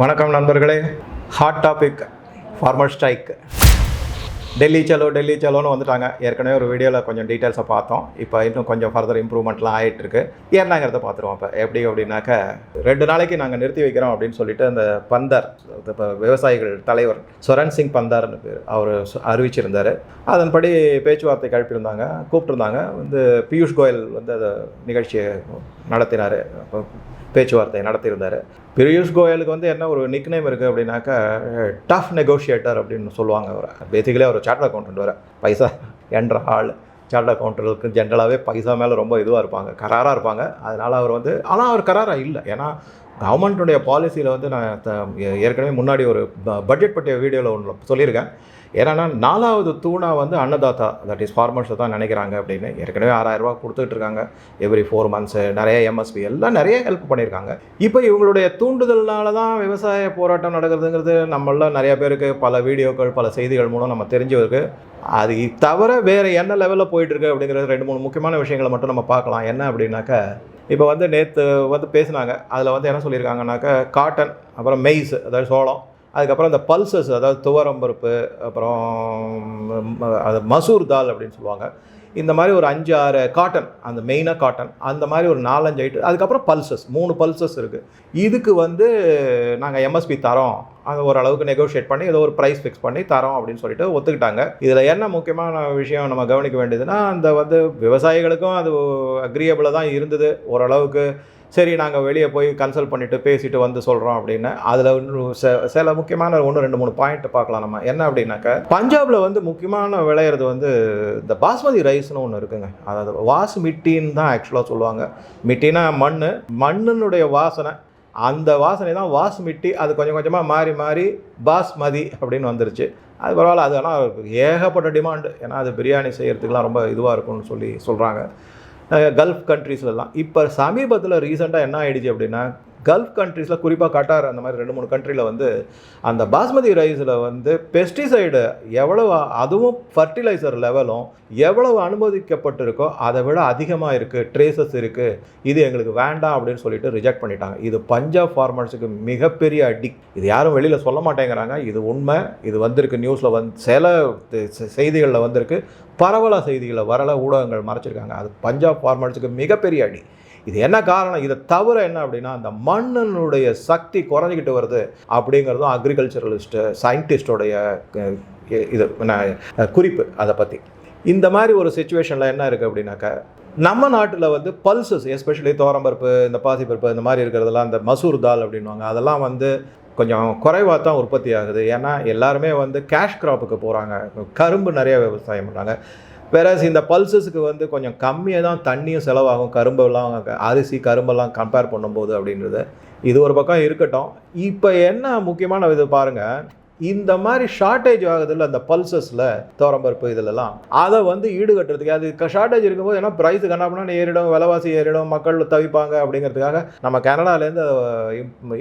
வணக்கம் நண்பர்களே. Hot topic farmer strike Delhi Chalo Delhi சலோன்னு வந்துட்டாங்க. ஏற்கனவே ஒரு வீடியோவில் கொஞ்சம் டீட்டெயில்ஸை பார்த்தோம். இப்போ இன்னும் கொஞ்சம் ஃபர்தர் இம்ப்ரூவ்மெண்ட்லாம் ஆகிட்டுருக்கு என்னங்கிறத பார்த்துருவோம் இப்போ. எப்படி அப்படின்னாக்க ரெண்டு நாளைக்கு நாங்கள் நிறுத்தி வைக்கிறோம் அப்படின்னு சொல்லிட்டு அந்த பந்தர் இப்போ விவசாயிகள் தலைவர் சொரன் சிங் பந்தார்னு பேர். அவர் அறிவிச்சிருந்தார். அதன்படி பேச்சுவார்த்தை கழிப்பிருந்தாங்க கூப்பிட்டுருந்தாங்க. வந்து பியூஷ் கோயல் வந்து அதை நிகழ்ச்சியை நடத்தினார். பேச்சுவார்த்தை நடத்தியிருந்தார். பியூஷ் கோயலுக்கு வந்து என்ன ஒரு நிக் நேம் இருக்குது அப்படின்னாக்கா டஃப் நெகோஷியேட்டர் அப்படின்னு சொல்லுவாங்க அவர். பேசிக்கலி அவர் சார்ட் அக்கௌண்ட் வர பைசா என்ற ஆள். சார்ட் அக்கௌண்ட்டுகளுக்கு ஜென்ரலாகவே பைசா மேலே ரொம்ப இதுவாக இருப்பாங்க. கராராக இருப்பாங்க. அதனால் அவர் வந்து ஆனால் அவர் கராராக இல்லை. ஏன்னா கவர்மெண்ட்டுடைய பாலிசியில் வந்து நான் த- ஏற்கனவே முன்னாடி ஒரு பட்ஜெட் பற்றிய வீடியோவில் ஒன்று சொல்லியிருக்கேன். ஏன்னா நாலாவது தூணா வந்து அன்னதாத்தா தட் இஸ் ஃபார்மர்ஸை தான் நினைக்கிறாங்க அப்படின்னு. ஏற்கனவே ஆறாயிரம் ரூபாய் கொடுத்துட்டு இருக்காங்க. எவ்ரி ஃபோர் மந்த்ஸு நிறைய எம்எஸ்பி எல்லாம் நிறைய ஹெல்ப் பண்ணியிருக்காங்க. இப்போ இவங்களுடைய தூண்டுதல்னால தான் விவசாய போராட்டம் நடக்கிறதுங்கிறது நம்மள நிறைய பேருக்கு பல வீடியோக்கள் பல செய்திகள் மூலம் நம்ம தெரிஞ்சிருக்கு அது தவிர வேறு என்ன லெவலில் போயிட்டுருக்கு அப்படிங்கிறது ரெண்டு மூணு முக்கியமான விஷயங்களை மட்டும் நம்ம பார்க்கலாம். என்ன அப்படின்னாக்கா இப்போ வந்து நேற்று வந்து பேசுனாங்க. அதில் வந்து என்ன சொல்லியிருக்காங்கனாக்கா காட்டன் அப்புறம் மெய்ஸ் அதாவது சோளம். அதுக்கப்புறம் இந்த பல்சஸ் அதாவது துவரம் பருப்பு அப்புறம் அது மசூர் தால் அப்படின்னு சொல்லுவாங்க. இந்த மாதிரி ஒரு அஞ்சு ஆறு காட்டன் அந்த மெயினாக காட்டன் அந்த மாதிரி ஒரு நாலஞ்சு ஐட்டம் அதுக்கப்புறம் பல்சஸ் மூணு பல்சஸ் இருக்குது இதுக்கு வந்து நாங்கள் எம்எஸ்பி தரோம். அது ஓரளவுக்கு நெகோஷியேட் பண்ணி ஏதோ ஒரு ப்ரைஸ் ஃபிக்ஸ் பண்ணி தரோம் அப்படின்னு சொல்லிட்டு ஒத்துக்கிட்டாங்க. இதில் என்ன முக்கியமான விஷயம் நம்ம கவனிக்க வேண்டியதுன்னா அந்த வந்து விவசாயிகளுக்கும் அது அக்ரியபிளாக தான் இருந்தது. ஓரளவுக்கு சரி நாங்கள் வெளியே போய் கன்சல்ட் பண்ணிவிட்டு பேசிட்டு வந்து சொல்கிறோம் அப்படின்னு. அதில் சில முக்கியமான ஒன்று ரெண்டு மூணு பாயிண்ட் பார்க்கலாம் நம்ம. என்ன அப்படின்னாக்கா பஞ்சாபில் வந்து முக்கியமான விளையிறது வந்து இந்த பாஸ்மதி ரைஸ்னு ஒன்று இருக்குங்க. அதாவது வாசு மிட்டின்னு தான் ஆக்சுவலாக சொல்லுவாங்க. மிட்டினா மண் மண்ணினுடைய வாசனை அந்த வாசனை தான் வாஸ்மிட்டி அது கொஞ்சம் கொஞ்சமாக மாறி மாறி பாஸ்மதி அப்படின்னு வந்துருச்சு. அது பரவாயில்ல அது ஆனால் ஏகப்பட்ட டிமாண்டு ஏன்னா அது பிரியாணி செய்கிறதுக்குலாம் ரொம்ப இதுவாக இருக்கும்னு சொல்லி சொல்கிறாங்க கல்ஃப் கண்ட்ரீஸ்லலாம் இப்போ சமீபத்தில் ரீசெண்டாக என்ன ஆயிடுச்சு அப்படின்னா கல்ஃப் கண்ட்ரீஸில் குறிப்பாக கட்டார் அந்த மாதிரி ரெண்டு மூணு கண்ட்ரியில் வந்து அந்த பாஸ்மதி ரைஸில் வந்து பெஸ்டிசைடு எவ்வளவு அதுவும் ஃபர்டிலைசர் லெவலும் எவ்வளவு அனுமதிக்கப்பட்டிருக்கோ அதை விட அதிகமாக இருக்குது ட்ரேசஸ் இருக்குது இது எங்களுக்கு வேண்டாம் அப்படின்னு சொல்லிட்டு ரிஜெக்ட் பண்ணிட்டாங்க. இது பஞ்சாப் ஃபார்மர்ஸுக்கு மிகப்பெரிய அடி இது யாரும் வெளியில் சொல்ல மாட்டேங்கிறாங்க. இது உண்மை. இது வந்திருக்கு நியூஸில் வந்து சில செய்திகளில் வந்திருக்கு. பரவலாக செய்திகளை வரல ஊடகங்கள் மறைச்சிருக்காங்க. அது பஞ்சாப் ஃபார்மர்ஸுக்கு மிகப்பெரிய அடி இது என்ன காரணம்? இதை தவிர என்ன அப்படின்னா அந்த மண்ணினுடைய சக்தி குறைஞ்சிக்கிட்டு வருது அப்படிங்கிறதும் அக்ரிகல்ச்சரலிஸ்ட்டு சயின்டிஸ்டோடைய இது குறிப்பு அதை பற்றி இந்த மாதிரி ஒரு சுச்சுவேஷனில் என்ன இருக்குது அப்படின்னாக்கா நம்ம நாட்டில் வந்து பல்சஸ் எஸ்பெஷலி தோரம்பருப்பு இந்த பாசிப்பருப்பு இந்த மாதிரி இருக்கிறதெல்லாம் இந்த மசூர் தால் அப்படின்வாங்க அதெல்லாம் வந்து கொஞ்சம் குறைவாக தான் உற்பத்தி ஆகுது. ஏன்னா எல்லாருமே வந்து கேஷ் கிராப்புக்கு போகிறாங்க கரும்பு நிறைய விவசாயம் பண்ணுறாங்க வேறஸ் இந்த பல்சஸுக்கு வந்து கொஞ்சம் கம்மியாக தான் தண்ணியும் செலவாகும் கரும்பெல்லாம் அரிசி கரும்பெல்லாம் கம்பேர் பண்ணும்போது அப்படின்றது. இது ஒரு பக்கம் இருக்கட்டும். இப்போ என்ன முக்கியமான இது பாருங்கள் இந்த மாதிரி ஷார்ட்டேஜ் ஆகுதுல்ல அந்த பல்சஸில் தோரம்பருப்பு இதிலெல்லாம் அதை வந்து ஈடுகட்டுறதுக்கு அது ஷார்ட்டேஜ் இருக்கும்போது ஏன்னா ப்ரைஸ் கண்ணாப்பினா ஏறிடும் விலைவாசி ஏறிடும் மக்கள் தவிப்பாங்க அப்படிங்கிறதுக்காக நம்ம கனடாலேருந்து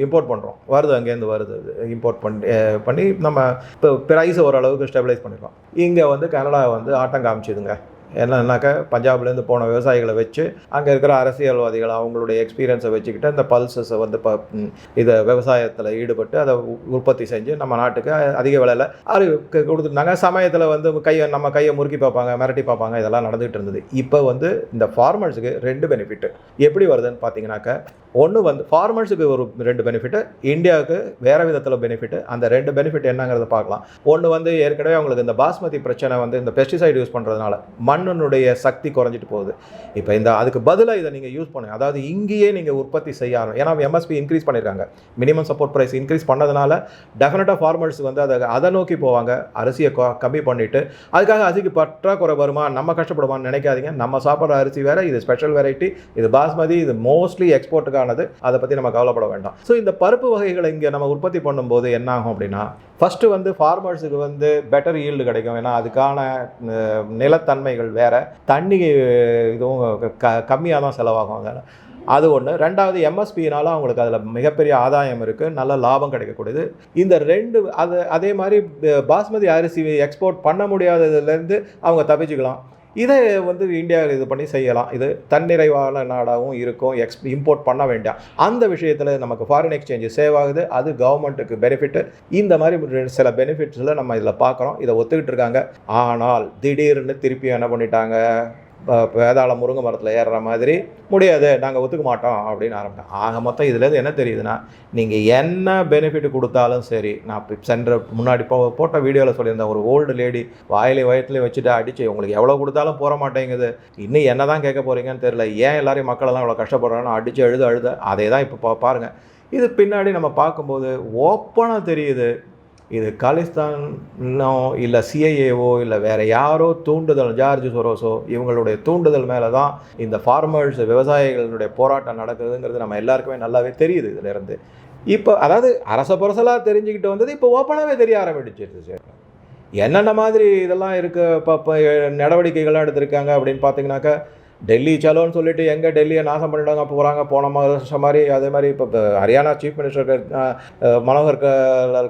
இம்போர்ட் பண்ணுறோம் வருது அங்கேருந்து வருது இம்போர்ட் பண்ணி பண்ணி நம்ம இப்போ ப்ரைஸை ஓரளவுக்கு ஸ்டெபிலைஸ் பண்ணிடுறோம் இங்கே வந்து கனடா வந்து ஆட்டம் காமிச்சிதுங்க. என்னன்னாக்கா பஞ்சாப்லேருந்து போன விவசாயிகளை வச்சு அங்கே இருக்கிற அரசியல்வாதிகள் அவங்களுடைய எக்ஸ்பீரியன்ஸை வச்சுக்கிட்டு அந்த பல்சஸை வந்து ப இதை விவசாயத்தில் ஈடுபட்டு அதை உற்பத்தி செஞ்சு நம்ம நாட்டுக்கு அதிக விலையில் அது கொடுத்துருந்தாங்க. சமயத்தில் வந்து கையை நம்ம கையை முறுக்கி பார்ப்பாங்க மிரட்டி பார்ப்பாங்க இதெல்லாம் நடந்துகிட்டு இருந்தது. இப்போ வந்து இந்த ஃபார்மர்ஸுக்கு ரெண்டு பெனிஃபிட்டு எப்படி வருதுன்னு பார்த்தீங்கன்னாக்கா ஒன்று வந்து ஃபார்மர்ஸுக்கு ஒரு ரெண்டு பெனிஃபிட்டு இந்தியாவுக்கு வேறு விதத்தில் பெனிஃபிட்டு அந்த ரெண்டு பெனிஃபிட் என்னங்கிறத பார்க்கலாம். ஒன்று வந்து ஏற்கனவே அவங்களுக்கு இந்த பாஸ்மதி பிரச்சனை வந்து இந்த பெஸ்டிசைட் யூஸ் பண்ணுறதுனால மண் மண்ணினுடைய சக்தி குறைஞ்சிட்டு போகுது. இப்போ இந்த அதுக்கு பதிலாக இதை நீங்கள் யூஸ் பண்ணுங்க அதாவது இங்கேயே நீங்கள் உற்பத்தி செய்ய ஆரம்பி ஏன்னா எம்எஸ்பி இன்க்ரீஸ் பண்ணியிருக்காங்க மினிமம் சப்போர்ட் ப்ரைஸ் இன்க்ரீஸ் பண்ணதுனால டெஃபினட்டாக ஃபார்மர்ஸ் வந்து அதை அதை நோக்கி போவாங்க. அரிசியை கொ- கம்மி பண்ணிட்டு அதுக்காக அரிசிக்கு பற்றாக்குறை வருமா? நம்ம கஷ்டப்படுமான்னு நினைக்காதீங்க. நம்ம சாப்பிட்ற அரிசி வேற இது ஸ்பெஷல் வெரைட்டி இது பாஸ்மதி இது மோஸ்ட்லி எக்ஸ்போர்ட்டுக்கானது அதை பற்றி நம்ம கவலைப்பட வேண்டாம். ஸோ இந்த பருப்பு வகைகளை இங்கே நம்ம உற்பத்தி பண்ணும்போது என்ன ஆகும் அப்படின்னா ஃபஸ்ட்டு வந்து ஃபார்மர்ஸுக்கு வந்து பெட்டர் ஈல்டு கிடைக்கும். ஏன்னா அதுக்கான நிலத்தன்மைகள் நிலத்தன்மைகள் வேற தண்ணி இதுவும் க கம்மியாக தான் செலவாகும் அங்க. அது ஒன்று ரெண்டாவது எம்எஸ்பினால அவங்களுக்கு அதில் மிகப்பெரிய ஆதாயம் இருக்குது நல்ல லாபம் கிடைக்கக்கூடியது. இந்த ரெண்டு அது அதே மாதிரி பாஸ்மதி அரிசி எக்ஸ்போர்ட் பண்ண முடியாததுலேருந்து அவங்க தப்பிச்சுக்கலாம். இதை வந்து இந்தியாவில் இது பண்ணி செய்யலாம். இது தன்னிறைவான நாடாகவும் இருக்கும். எக்ஸ் இம்போர்ட் பண்ண வேண்டாம். அந்த விஷயத்தில் நமக்கு ஃபாரின் எக்ஸ்சேஞ்சு சேவ் ஆகுது அது கவர்மெண்ட்டுக்கு பெனிஃபிட்டு இந்த மாதிரி சில பெனிஃபிட்ஸில் நம்ம இதில் பார்க்குறோம். இதை ஒத்துக்கிட்டு இருக்காங்க. ஆனால் திடீர்னு திருப்பி என்ன பண்ணிட்டாங்க? வேதாள முருங்கை மரத்தில் ஏறுற மாதிரி முடியாது. நாங்கள் ஒத்துக்க மாட்டோம் அப்படின்னு ஆரம்பிட்டோம். ஆக மொத்தம் இதுலேருந்து என்ன தெரியுதுன்னா நீங்கள் என்ன பெனிஃபிட் கொடுத்தாலும் சரி நான் இப்போ சென்ற முன்னாடி போ போட்ட வீடியோவில் சொல்லியிருந்தேன் ஒரு ஓல்டு லேடி வாயிலே வயிற்றுல வச்சுட்டு அடிச்சு உங்களுக்கு எவ்வளோ கொடுத்தாலும் போற மாட்டேங்குது. இன்னும் என்ன தான் கேட்க போகிறீங்கன்னு தெரியல. ஏன் எல்லாரையும் மக்களெல்லாம் இவ்வளோ கஷ்டப்படுறாங்கன்னு அடித்து அழுது அழுத? அதே தான் இப்போ பா பாருங்கள் இது பின்னாடி நம்ம பார்க்கும்போது ஓப்பனாக தெரியுது இது காலிஸ்தானோ இல்லை சிஐஏவோ இல்லை வேறு யாரோ தூண்டுதல் ஜார்ஜ் சொரோஸோ இவங்களுடைய தூண்டுதல் மேலே தான் இந்த ஃபார்மர்ஸ் விவசாயிகளுடைய போராட்டம் நடக்குதுங்கிறது நம்ம எல்லாருக்குமே நல்லாவே தெரியுது இதுலேருந்து. இப்போ அதாவது அரச புரசலாக தெரிஞ்சுக்கிட்டு வந்தது இப்போ ஓப்பனாகவே தெரிய ஆரம்பிச்சிருச்சு சார். என்னென்ன மாதிரி இதெல்லாம் இருக்குது இப்போ நடவடிக்கைகள்லாம் எடுத்திருக்காங்க அப்படின்னு பார்த்தீங்கன்னாக்கா டெல்லி சலோன்னு சொல்லிட்டு எங்கே டெல்லியை நாசம் பண்ணிட்டாங்க போகிறாங்க போன வருஷம் மாதிரி அதே மாதிரி இப்போ ஹரியானா சீஃப் மினிஸ்டர் மனோகர்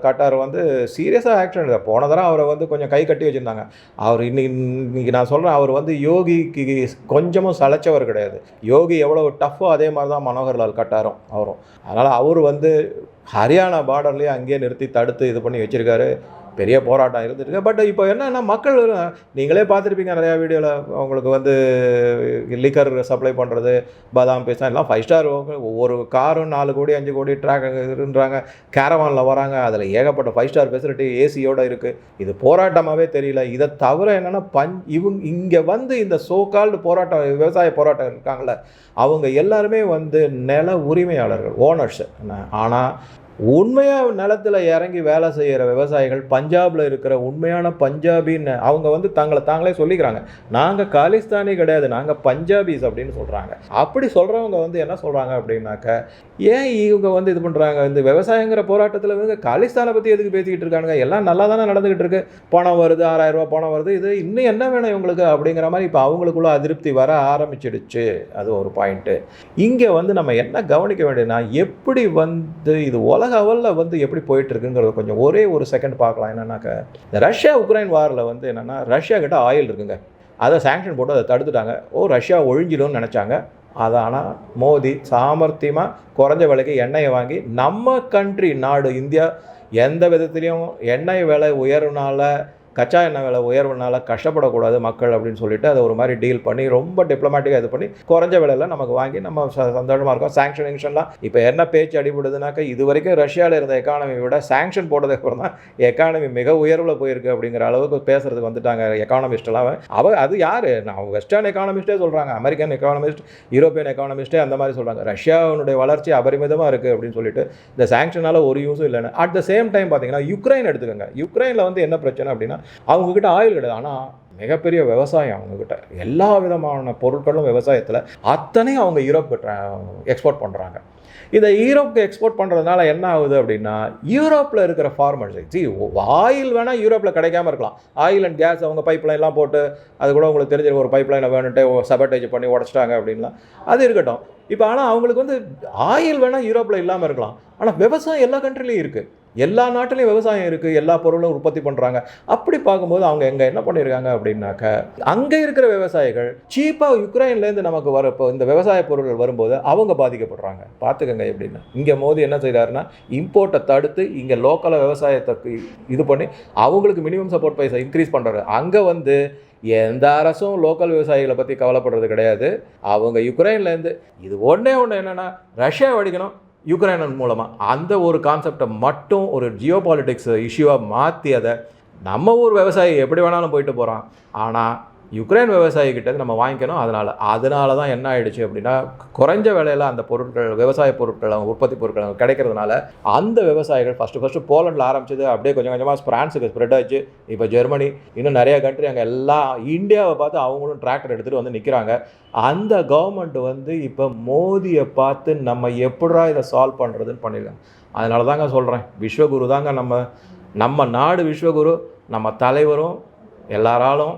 கட்டார் வந்து சீரியஸாக ஆக்சிடென்ட் போன தடவை அவரை வந்து கொஞ்சம் கை கட்டி வச்சுருந்தாங்க. அவர் இன்னைக்கு இன்னைக்கு நான் சொல்கிறேன் அவர் வந்து யோகிக்கு கொஞ்சமும் சளைச்சவர் கிடையாது. யோகி எவ்வளோ டஃப்போ அதே மாதிரி தான் மனோகர் லால் கட்டாரும் அவரும். அதனால் அவர் வந்து ஹரியானா பார்டர்லேயே அங்கேயே நிறுத்தி தடுத்து இது பண்ணி வச்சுருக்காரு. பெரிய போராட்டம் இருந்துருக்கு பட் இப்போ என்னென்னா மக்கள் நீங்களே பார்த்துருப்பீங்க நிறையா வீடியோவில் அவங்களுக்கு வந்து லிக்கர் சப்ளை பண்ணுறது பாதாம் பேசா எல்லாம் ஃபைவ் ஸ்டார் ஒவ்வொரு காரும் நாலு கோடி அஞ்சு கோடி ட்ராக் இருன்றாங்க கேரவானில் வராங்க. அதில் ஏகப்பட்ட ஃபைவ் ஸ்டார் ஃபெசிலிட்டி ஏசியோடு இருக்குது இது போராட்டமாகவே தெரியல. இதை தவிர என்னென்னா பஞ் இவங்க இங்கே வந்து இந்த சோக்கால்டு போராட்டம் விவசாய போராட்டம் இருக்காங்கல்ல அவங்க எல்லாருமே வந்து நில உரிமையாளர்கள் ஓனர்ஸ் ஆனால் உண்மையாக நிலத்தில் இறங்கி வேலை செய்கிற விவசாயிகள் பஞ்சாபில் இருக்கிற உண்மையான பஞ்சாபின்னு அவங்க வந்து தங்களை தாங்களே சொல்லிக்கிறாங்க. நாங்கள் காலிஸ்தானி கிடையாது நாங்கள் பஞ்சாபிஸ் அப்படின்னு சொல்கிறாங்க அப்படி சொல்கிறவங்க வந்து என்ன சொல்கிறாங்க அப்படின்னாக்க ஏன் இவங்க வந்து இது பண்ணுறாங்க இந்த விவசாயங்கிற போராட்டத்தில் இவங்க காலிஸ்தானை பற்றி எதுக்கு பேசிக்கிட்டு இருக்காங்க எல்லாம் நல்லா தானே நடந்துக்கிட்டு இருக்கு. பணம் வருது ஆறாயிரம் ரூபாய் பணம் வருது. இது இன்னும் என்ன வேணும் இவங்களுக்கு அப்படிங்கிற மாதிரி இப்போ அவங்களுக்குள்ள அதிருப்தி வர ஆரம்பிச்சிடுச்சு. அது ஒரு பாயிண்ட்டு இங்கே வந்து நம்ம என்ன கவனிக்க வேண்டியதுன்னா எப்படி வந்து இது உலக அளவில் வந்து எப்படி போயிட்டு இருக்குங்கிறத கொஞ்சம் ஒரே ஒரு செகண்ட் பார்க்கலாம். என்னன்னாக்க இந்த ரஷ்யா உக்ரைன் வாரில் வந்து என்னென்னா ரஷ்யா கிட்ட ஆயில் இருக்குங்க. அதை சாங்ஷன் போட்டு அதை தடுத்துட்டாங்க. ஓ ரஷ்யா ஒழிஞ்சிடும்னு நினச்சாங்க. அது ஆனால் மோடி சாமர்த்தியமாக குறைஞ்ச விலைக்கு எண்ணெயை வாங்கி நம்ம கண்ட்ரி நாடு இந்தியா எந்த விதத்துலேயும் எண்ணெய் விலை உயர்வுனால கச்சா எண்ணெய் விலை உயர்வுனால கஷ்டப்படக்கூடாது மக்கள் அப்படின்னு சொல்லிட்டு அதை ஒரு மாதிரி டீல் பண்ணி ரொம்ப டிப்ளமேட்டிக்காக இது பண்ணி குறைஞ்ச விலையில் நமக்கு வாங்கி நம்ம ச- சந்தோஷமா இருக்கோம். சாங்ஷன் இங்ஷன்லாம் இப்போ என்ன பேச்சு அடிபடுதுனாக்கா இது வரைக்கும் ரஷ்யாவில் இருந்த எக்கானமி விட சாங்ஷன் போட்டதுக்கு அப்புறம் தான் எக்கானமி மிக உயர்வில் போயிருக்கு அப்படிங்கிற அளவுக்கு பேசுறதுக்கு வந்துட்டாங்க எக்கானமிஸ்டெல்லாம் அவ அது யார்? நான் வெஸ்டர்ன் எக்கானமிஸ்டே சொல்கிறாங்க அமெரிக்கன் எக்கானமிஸ்ட் யூரோப்பியன் எக்கானமிஸ்டே அந்த மாதிரி சொல்கிறாங்க ரஷ்யாவுடைய வளர்ச்சி அபரிமிதமாக இருக்குது அப்படின்னு சொல்லிட்டு இந்த சாங்ஷனால் ஒரு யூஸும் இல்லைன்னு. அட் த சேம் டைம் பார்த்தீங்கன்னா யுக்ரைன் எடுத்துக்கோங்க. யுக்ரைனில் வந்து என்ன பிரச்சனை அப்படின்னா அவங்கக்கிட்ட ஆயில் கிடையாது. ஆனால் மிகப்பெரிய விவசாயம் அவங்கக்கிட்ட எல்லா விதமான பொருட்களும் விவசாயத்தில் அத்தனையும் அவங்க யூரோப்புக்கு எக்ஸ்போர்ட் பண்ணுறாங்க இதை யூரோப்புக்கு எக்ஸ்போர்ட் பண்ணுறதுனால என்ன ஆகுது அப்படின்னா யூரோப்பில் இருக்கிற ஃபார்மர்ஸ் ஜி ஆயில் வேணால் யூரோப்பில் கிடைக்காம இருக்கலாம். ஆயில் அண்ட் கேஸ் அவங்க பைப் லைன்லாம் போட்டு அது கூட உங்களுக்கு தெரிஞ்ச ஒரு பைப் லைனை வேணுன்ட்டு சபட்டேஜ் பண்ணி உடச்சிட்டாங்க அப்படின்லாம். அது இருக்கட்டும். இப்போ ஆனால் அவங்களுக்கு வந்து ஆயில் வேணால் யூரோப்பில் இல்லாமல் இருக்கலாம். ஆனால் விவசாயம் எல்லா கண்ட்ரிலையும் இருக்குது எல்லா நாட்டிலையும் விவசாயம் இருக்குது எல்லா பொருளும் உற்பத்தி பண்ணுறாங்க அப்படி பார்க்கும்போது அவங்க எங்கே என்ன பண்ணியிருக்காங்க அப்படின்னாக்க அங்கே இருக்கிற விவசாயிகள் சீப்பாக யுக்ரைன்லேருந்து நமக்கு வர இப்போ இந்த விவசாய பொருட்கள் வரும்போது அவங்க பாதிக்கப்படுறாங்க. பார்த்துக்கங்க எப்படின்னா. இங்கே மோதி என்ன செய்கிறாருன்னா இம்போர்ட்டை தடுத்து இங்கே லோக்கலாக விவசாயத்தை இது பண்ணி அவங்களுக்கு மினிமம் சப்போர்ட் பைசா இன்க்ரீஸ் பண்ணுறாரு அங்கே வந்து எந்த அரசும் லோக்கல் விவசாயிகளை பற்றி கவலைப்படுறது கிடையாது. அவங்க யுக்ரைன்லேருந்து இது ஒன்றே ஒன்று என்னென்னா ரஷ்யா வடிக்கணும் யுக்ரைன் மூலமாக அந்த ஒரு கான்செப்டை மட்டும் ஒரு ஜியோ பாலிட்டிக்ஸ் இஷ்யூவாக மாற்றி அதை நம்ம ஊர் விவசாயி எப்படி வேணாலும் போயிட்டு போகிறான் ஆனால் யுக்ரைன் விவசாயிகிட்ட நம்ம வாங்கிக்கணும். அதனால் அதனால தான் என்ன ஆயிடுச்சு அப்படின்னா குறைஞ்ச விலையில் அந்த பொருட்கள் விவசாய பொருட்கள் அவங்க உற்பத்தி பொருட்கள் அவங்க கிடைக்கிறதுனால அந்த விவசாயிகள் ஃபஸ்ட்டு ஃபஸ்ட்டு போலண்டில் ஆரம்பிச்சது. அப்படியே கொஞ்சம் கொஞ்சமாக ஃப்ரான்ஸுக்கு ஸ்ப்ரெட் ஆச்சு. இப்போ ஜெர்மனி இன்னும் நிறைய கண்ட்ரி அங்கே எல்லாம் இந்தியாவை பார்த்து அவங்களும் டிராக்டர் எடுத்துகிட்டு வந்து நிற்கிறாங்க அந்த கவர்மெண்ட் வந்து இப்போ மோதியை பார்த்து நம்ம எப்படா இதை சால்வ் பண்ணுறதுன்னு பண்ணியிருக்காங்க அதனால தாங்க சொல்கிறேன் விஸ்வகுரு தாங்க நம்ம நம்ம நாடு விஸ்வகுரு நம்ம தலைவரும் எல்லாராலும்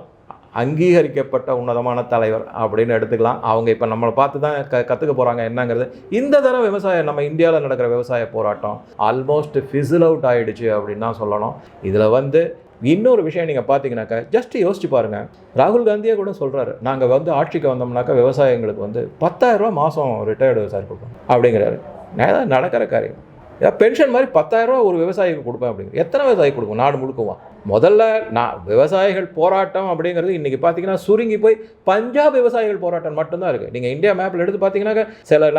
அங்கீகரிக்கப்பட்ட உன்னதமான தலைவர் அப்படின்னு எடுத்துக்கலாம். அவங்க இப்போ நம்மளை பார்த்து தான் க கற்றுக்க போகிறாங்க என்னங்கிறது? இந்த தடவை விவசாயம் நம்ம இந்தியாவில் நடக்கிற விவசாய போராட்டம் ஆல்மோஸ்ட் ஃபிசில் அவுட் ஆயிடுச்சு அப்படின்னு தான் சொல்லணும். இதில் வந்து இன்னொரு விஷயம் நீங்கள் பார்த்தீங்கன்னாக்கா ஜஸ்ட் யோசிச்சு பாருங்கள் ராகுல் காந்தியே கூட சொல்கிறாரு நாங்கள் வந்து ஆட்சிக்கு வந்தோம்னாக்கா விவசாயிங்களுக்கு வந்து 10000 மாதம் ரிட்டையர்டு சார் கொடுப்போம் அப்படிங்கிறாரு. நடக்கிற காரியம். ஏதாவது பென்ஷன் மாதிரி பத்தாயிரரூவா ஒரு விவசாயிக்கு கொடுப்பேன் அப்படிங்கிற எத்தனை விவசாயி கொடுக்கும் நாடு முழுக்குவான் முதல்ல நான் விவசாயிகள் போராட்டம் அப்படிங்கிறது இன்றைக்கி பார்த்தீங்கன்னா சுருங்கி போய் பஞ்சாப் விவசாயிகள் போராட்டம் மட்டும்தான் இருக்குது நீங்கள் இந்தியா மேப்பில் எடுத்து பார்த்தீங்கன்னாக்கா சில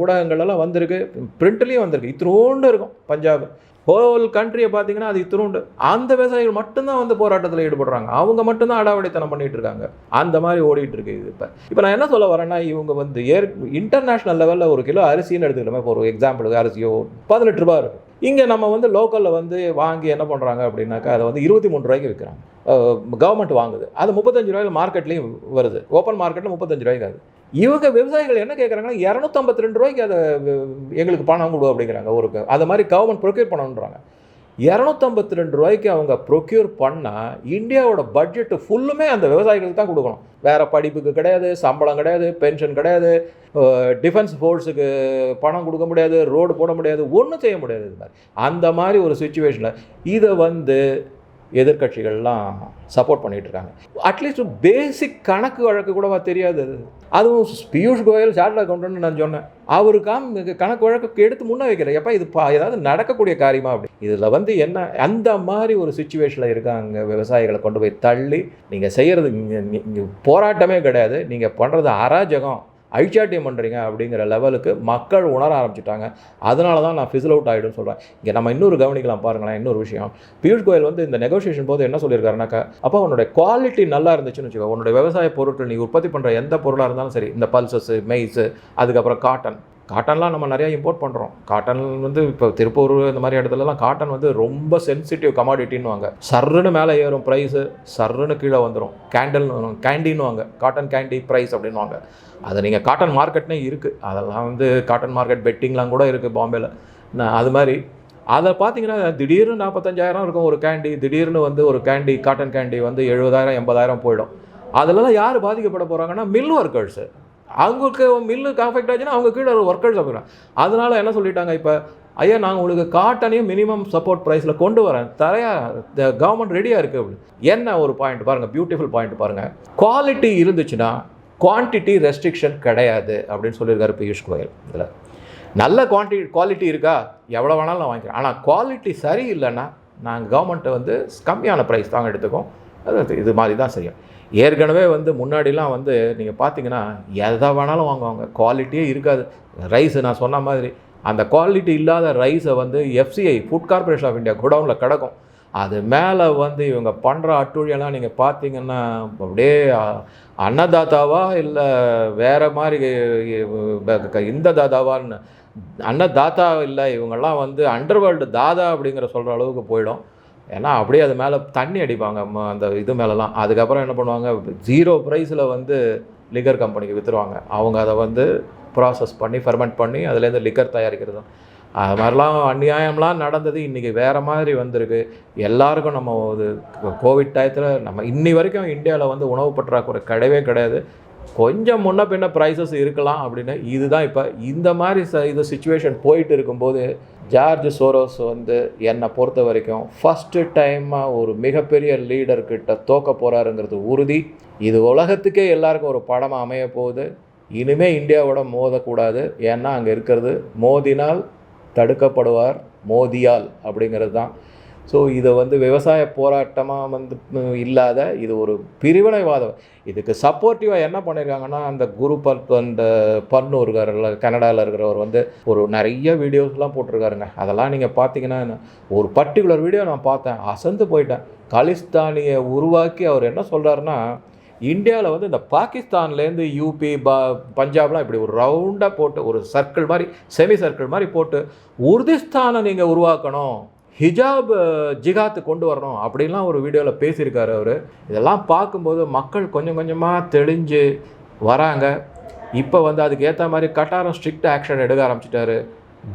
ஊடகங்கள்லாம் வந்திருக்கு. பிரிண்ட்லேயும் வந்திருக்கு. இத்தினோண்டு இருக்கும் பஞ்சாப். ஹோல் கண்ட்ரியை பார்த்தீங்கன்னா அது இத்தினோண்டு அந்த விவசாயிகள் மட்டும்தான் வந்து போராட்டத்தில் ஈடுபடுறாங்க. அவங்க மட்டும்தான் அடாவடித்தனம் பண்ணிட்டு இருக்காங்க. அந்த மாதிரி ஓடிட்டு இருக்கு இது இப்போ. இப்போ நான் என்ன சொல்ல வரேன்னா இவங்க வந்து ஏர் இன்டர்நேஷ்னல் லெவலில் ஒரு கிலோ அரிசின்னு எடுத்துக்கிட்டோமே இப்போ ஒரு எக்ஸாம்பிளுக்கு அரிசியோ பதினெட்டு ரூபா இருக்கும். இங்கே நம்ம வந்து லோக்கலில் வந்து வாங்கி என்ன பண்ணுறாங்க அப்படின்னாக்கா அதை வந்து இருபத்தி மூணு ரூபாய்க்கு விற்கிறாங்க கவர்மெண்ட் வாங்குது. அது முப்பத்தஞ்சு ரூபாயில் மார்க்கெட்லேயும் வருது. ஓப்பன் மார்க்கெட்டில் முப்பத்தஞ்சு ரூபாய்க்கு ஆகுது. இவங்க விவசாயிகள் என்ன கேட்குறாங்கன்னா இரநூத்தம்பத்தி ரெண்டு ரூபாய்க்கு அதை எங்களுக்கு பணம் கொடு அப்படிங்கிறாங்க ஒரு அதை மாதிரி கவர்மெண்ட் ப்ரொக்யூர் பண்ணணுன்றாங்க இரநூத்தம்பத்தி ரெண்டு ரூபாய்க்கு அவங்க ப்ரொக்யூர் பண்ணால் இந்தியாவோட பட்ஜெட்டு ஃபுல்லுமே அந்த விவசாயிகளுக்கு தான் கொடுக்கணும். வேறு படிப்புக்கு கிடையாது சம்பளம் கிடையாது பென்ஷன் கிடையாது டிஃபென்ஸ் ஃபோர்ஸுக்கு பணம் கொடுக்க முடியாது ரோடு போட முடியாது ஒன்றும் செய்ய முடியாது இது மாதிரி. அந்த மாதிரி ஒரு சுச்சுவேஷனில் இதை வந்து எதிர்க்கட்சிகள்லாம் சப்போர்ட் பண்ணிகிட்டு இருக்காங்க. அட்லீஸ்ட் பேசிக் கணக்கு வழக்கு கூடவா தெரியாது அதுவும் பியூஷ் கோயல் சார்ட் அக்கௌண்ட்னு நான் சொன்னேன். அவருக்காம் கணக்கு வழக்கு எடுத்து முன்ன வைக்கிறேன் எப்போ இது பா ஏதாவது நடக்கக்கூடிய காரியமா அப்படி. இதில் வந்து என்ன அந்த மாதிரி ஒரு சுச்சுவேஷனில் இருக்காங்க விவசாயிகளை கொண்டு போய் தள்ளி நீங்கள் செய்கிறது இங்கே போராட்டமே கிடையாது. நீங்கள் பண்ணுறது அராஜகம். ஐச்சாட்டியம் பண்ணுறீங்க அப்படிங்கிற லெவலுக்கு மக்கள் உணர ஆரம்பிச்சிட்டாங்க. அதனால தான் நான் ஃபிசில் அவுட் ஆகிடும்னு சொல்கிறேன் இங்கே நம்ம இன்னொரு கவனிக்கலாம் பாருங்களேன் இன்னொரு விஷயம். பியூஷ் கோயல் வந்து இந்த நெகோசியேஷன் போது என்ன சொல்லியிருக்காருனாக்கா அப்போ உன்னோட குவாலிட்டி நல்லா இருந்துச்சுன்னு வச்சுக்கோ. உன்னோட விவசாய பொருட்கள் நீ உற்பத்தி பண்ணுற எந்த பொருளாக இருந்தாலும் சரி இந்த பல்சஸ் மெய்ஸு அதுக்கப்புறம் காட்டன் காட்டன்லாம் நம்ம நிறையா இம்போர்ட் பண்ணுறோம் காட்டன் வந்து இப்போ திருப்பூர் இந்த மாதிரி இடத்துலலாம் காட்டன் வந்து ரொம்ப சென்சிட்டிவ் கமாடிட்டின்னு வாங்க சர்ருன்னு மேலே ஏறும் ப்ரைஸு சர்ருன்னு கீழே வந்துடும் கேண்டில் கேண்டின்னு வாங்க காட்டன் கேண்டி ப்ரைஸ் அப்படின்வாங்க அது நீங்கள் காட்டன் மார்க்கெட்னே இருக்குது அதெல்லாம் வந்து காட்டன் மார்க்கெட் பெட்டிங்லாம் கூட இருக்குது பாம்பேயில் நான் அது மாதிரி அதை பார்த்தீங்கன்னா திடீர்னு நாற்பத்தஞ்சாயிரம் இருக்கும் ஒரு கேண்டி திடீர்னு வந்து ஒரு கேண்டி காட்டன் கேண்டி வந்து எழுபதாயிரம் எண்பதாயிரம் போயிடும். அதிலலாம் யார் பாதிக்கப்பட போகிறாங்கன்னா மில் ஒர்க்கர்ஸு அவங்களுக்கு மில்லுக்கு அஃபெக்ட் ஆச்சுன்னா அவங்க கீழே ஒர்க்கர்ஸ் போயிடும் அதனால் என்ன சொல்லிட்டாங்க இப்போ? ஐயா நாங்கள் உங்களுக்கு காட்டனையும் மினிமம் சப்போர்ட் ப்ரைஸில் கொண்டு வரேன். தரையா கவர்மெண்ட் ரெடியாக இருக்குது அப்படின்னு என்ன ஒரு பாயிண்ட் பாருங்கள் பியூட்டிஃபுல் பாயிண்ட் பாருங்கள் குவாலிட்டி இருந்துச்சுன்னா குவான்டிட்டி ரெஸ்ட்ரிக்ஷன் கிடையாது அப்படின்னு சொல்லியிருக்காரு பியூஷ் கோயல் இதில். நல்ல குவான்டி குவாலிட்டி இருக்கா? எவ்வளோ வேணாலும் நான் வாங்கிக்கிறேன். ஆனால் குவாலிட்டி சரி இல்லைன்னா நாங்கள் கவர்மெண்ட்டை வந்து கம்மியான ப்ரைஸ் தாங்க எடுத்துக்கோம் அது இது மாதிரி தான் செய்யும். ஏற்கனவே வந்து முன்னாடிலாம் வந்து நீங்கள் பார்த்தீங்கன்னா எதை வேணாலும் வாங்குவாங்க. குவாலிட்டியே இருக்காது. ரைஸ் நான் சொன்ன மாதிரி அந்த குவாலிட்டி இல்லாத ரைஸை வந்து FCI food corporation of India குடவுனில் கிடக்கும். அது மேலே வந்து இவங்க பண்ணுற அட்டுழியெல்லாம் நீங்கள் பார்த்தீங்கன்னா அப்படியே அ- அன்னதாத்தாவா இல்லை வேறு மாதிரி இந்த தாதாவான்னு அன்னதாத்தா இல்லை இவங்கெல்லாம் வந்து அண்டர்வேர்ல்டு தாதா அப்படிங்கிற சொல்கிற அளவுக்கு போயிடும். ஏன்னா அப்படியே அது மேலே தண்ணி அடிப்பாங்க. ம- அந்த இது மேலெலாம். அதுக்கப்புறம் என்ன பண்ணுவாங்க? ஜீரோ ப்ரைஸில் வந்து லிக்கர் கம்பெனிக்கு விற்றுருவாங்க அவங்க அதை வந்து ப்ராசஸ் பண்ணி ஃபெர்மெண்ட் பண்ணி அதுலேருந்து லிக்கர் தயாரிக்கிறது. அது மாதிரிலாம் அநியாயம்லாம் நடந்தது. இன்றைக்கி வேறு மாதிரி வந்திருக்கு. எல்லாருக்கும் நம்ம இது கோவிட் டயத்தில் நம்ம இன்னி வரைக்கும் இந்தியாவில் வந்து உணவு பற்றாக்குறை கிடையவே கிடையாது. கொஞ்சம் முன்ன பின்ன ப்ரைஸஸ் இருக்கலாம் அப்படின்னு இதுதான் இப்போ இந்த மாதிரி ச இது சுச்சுவேஷன் போயிட்டு இருக்கும்போது ஜார்ஜ் சோரோஸ் வந்து என்னை பொறுத்த வரைக்கும் ஃபஸ்ட்டு டைமாக ஒரு மிகப்பெரிய லீடர்கிட்ட தோக்க போகிறாருங்கிறது உறுதி. இது உலகத்துக்கே எல்லாருக்கும் ஒரு படமாக அமைய போகுது. இனிமேல் இந்தியாவோட மோதக்கூடாது. ஏன்னா அங்கே இருக்கிறது மோதினால் தடுக்கப்படுவார் மோதியால் அப்படிங்கிறது தான். ஸோ இதை வந்து விவசாய போராட்டமாக வந்து இல்லாத இது ஒரு பிரிவினைவாதம். இதுக்கு சப்போர்ட்டிவாக என்ன பண்ணியிருக்காங்கன்னா அந்த குரு பத் அந்த பன்னு இருக்காருல்ல கனடாவில் இருக்கிறவர் வந்து ஒரு நிறைய வீடியோஸ்லாம் போட்டிருக்காருங்க. அதெல்லாம் நீங்கள் பார்த்தீங்கன்னா என்ன- ஒரு பர்டிகுலர் வீடியோ நான் பார்த்தேன். அசந்து போயிட்டேன். காலிஸ்தானியை உருவாக்கி அவர் என்ன சொல்கிறாருன்னா இந்தியாவில் வந்து இந்த பாகிஸ்தான்லேருந்து யூபி பா பஞ்சாப்லாம் இப்படி ஒரு ரவுண்டாக போட்டு ஒரு சர்க்கிள் மாதிரி செமி சர்க்கிள் மாதிரி போட்டு உருதிஸ்தானை நீங்கள் உருவாக்கணும். ஹிஜாப் ஜிகாத்து கொண்டு வரணும் அப்படின்லாம் ஒரு வீடியோவில் பேசியிருக்காரு அவர். இதெல்லாம் பார்க்கும்போது மக்கள் கொஞ்சம் கொஞ்சமாக தெளிஞ்சு வராங்க. இப்போ வந்து அதுக்கு ஏற்ற மாதிரி கட்டாரம் ஸ்ட்ரிக்ட் ஆக்ஷன் எடுக்க ஆரம்பிச்சிட்டாரு.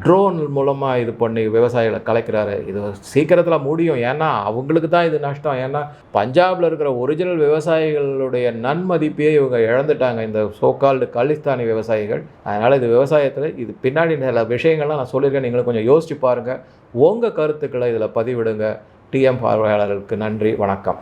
ட்ரோன் மூலமாக இது பண்ணி விவசாயிகளை கலைக்கிறாரு. இது சீக்கிரத்தில் முடியும். ஏன்னா அவங்களுக்கு தான் இது நஷ்டம். ஏன்னா பஞ்சாபில் இருக்கிற ஒரிஜினல் விவசாயிகளுடைய நன்மதிப்பையே இவங்க இழந்துட்டாங்க. இந்த சோக்கால்டு காலிஸ்தானி விவசாயிகள். அதனால் இது விவசாயத்தில் இது பின்னாடி சில விஷயங்கள்லாம் நான் சொல்லியிருக்கேன். நீங்களும் கொஞ்சம் யோசிச்சு பாருங்கள் உங்கள் கருத்துக்களை இதில் பதிவிடுங்க. டிஎம் பார்வையாளர்களுக்கு நன்றி. வணக்கம்.